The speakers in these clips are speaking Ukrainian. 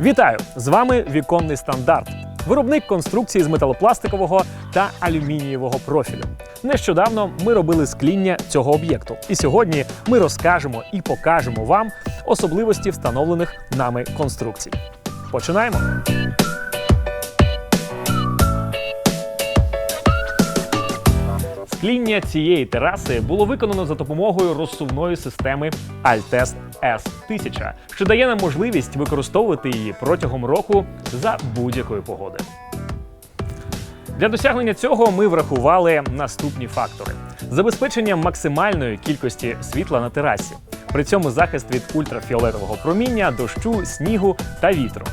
Вітаю! З вами віконний стандарт. Виробник конструкції з металопластикового та алюмінієвого профілю. Нещодавно ми робили скління цього об'єкту, і сьогодні ми розкажемо і покажемо вам особливості встановлених нами конструкцій. Починаємо. Скління цієї тераси було виконано за допомогою розсувної системи Altest S1000, що дає нам можливість використовувати її протягом року за будь-якої погоди. Для досягнення цього ми врахували наступні фактори: забезпечення максимальної кількості світла на терасі, при цьому захист від ультрафіолетового проміння, дощу, снігу та вітру.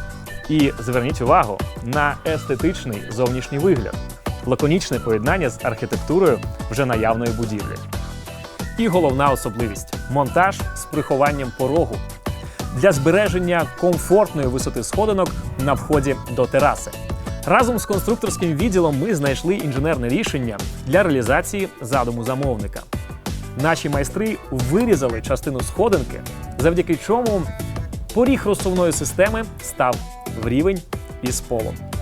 І зверніть увагу на естетичний зовнішній вигляд, лаконічне поєднання з архітектурою вже наявної будівлі. І головна особливість монтаж з прихованням порогу для збереження комфортної висоти сходинок на вході до тераси. Разом з конструкторським відділом ми знайшли інженерне рішення для реалізації задуму замовника. Наші майстри вирізали частину сходинки, завдяки чому поріг розсувної системи став в рівень із полом.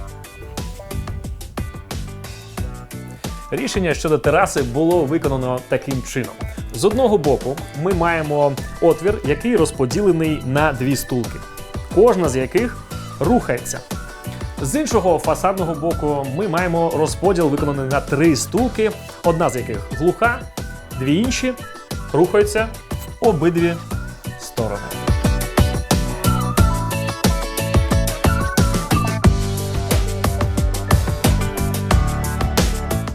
Рішення щодо тераси було виконано таким чином: з одного боку, ми маємо отвір, який розподілений на дві стулки, кожна з яких рухається. З іншого фасадного боку, ми маємо розподіл виконаний на три стулки, одна з яких глуха, дві інші рухаються в обидві сторони.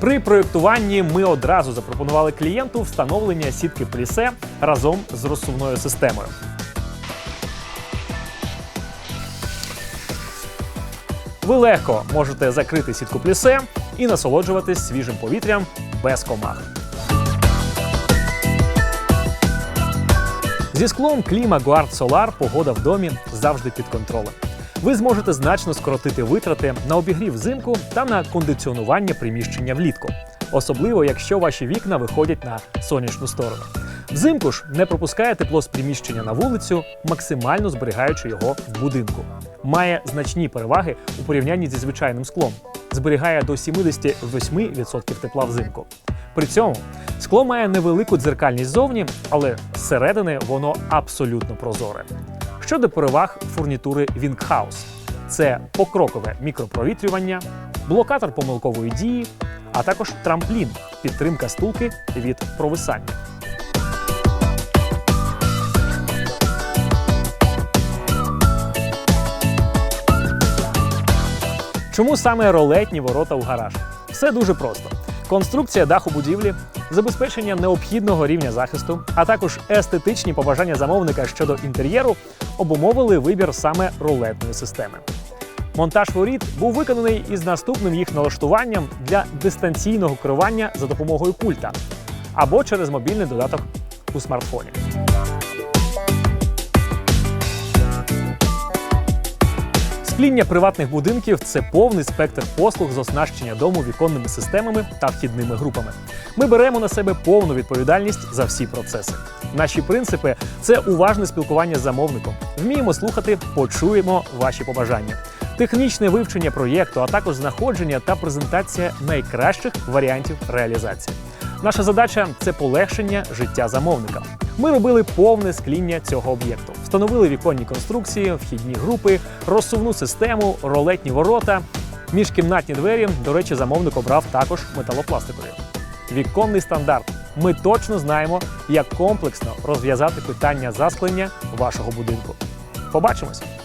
При проєктуванні ми одразу запропонували клієнту встановлення сітки плісе разом з розсувною системою. Ви легко можете закрити сітку плісе і насолоджуватись свіжим повітрям без комах. Зі склом Кліма Guard Solar погода в домі завжди під контролем. Ви зможете значно скоротити витрати на обігрів взимку та на кондиціонування приміщення влітку, особливо якщо ваші вікна виходять на сонячну сторону. Взимку ж не пропускає тепло з приміщення на вулицю, максимально зберігаючи його в будинку. Має значні переваги у порівнянні зі звичайним склом, зберігає до 78% тепла взимку. При цьому скло має невелику дзеркальність ззовні, але зсередини воно абсолютно прозоре. Щодо переваг фурнітури Winghouse – це покрокове мікропровітрювання, блокатор помилкової дії, а також трамплін, підтримка стулки від провисання. Чому саме ролетні ворота в гараж? Все дуже просто. Конструкція даху будівлі, забезпечення необхідного рівня захисту, а також естетичні побажання замовника щодо інтер'єру обумовили вибір саме рулетної системи. Монтаж воріт був виконаний із наступним їх налаштуванням для дистанційного керування за допомогою пульта або через мобільний додаток у смартфоні. Скління приватних будинків це повний спектр послуг з оснащення дому віконними системами та вхідними групами. Ми беремо на себе повну відповідальність за всі процеси. Наші принципи це уважне спілкування з замовником. Вміємо слухати, почуємо ваші побажання. Технічне вивчення проєкту, а також знаходження та презентація найкращих варіантів реалізації. Наша задача це полегшення життя замовника. Ми робили повне скління цього об'єкту, встановили віконні конструкції, вхідні групи, розсувну систему, ролетні ворота. Міжкімнатні двері, до речі, замовник обрав також металопластикові. Віконний стандарт. Ми точно знаємо, як комплексно розв'язати питання засклення вашого будинку. Побачимось!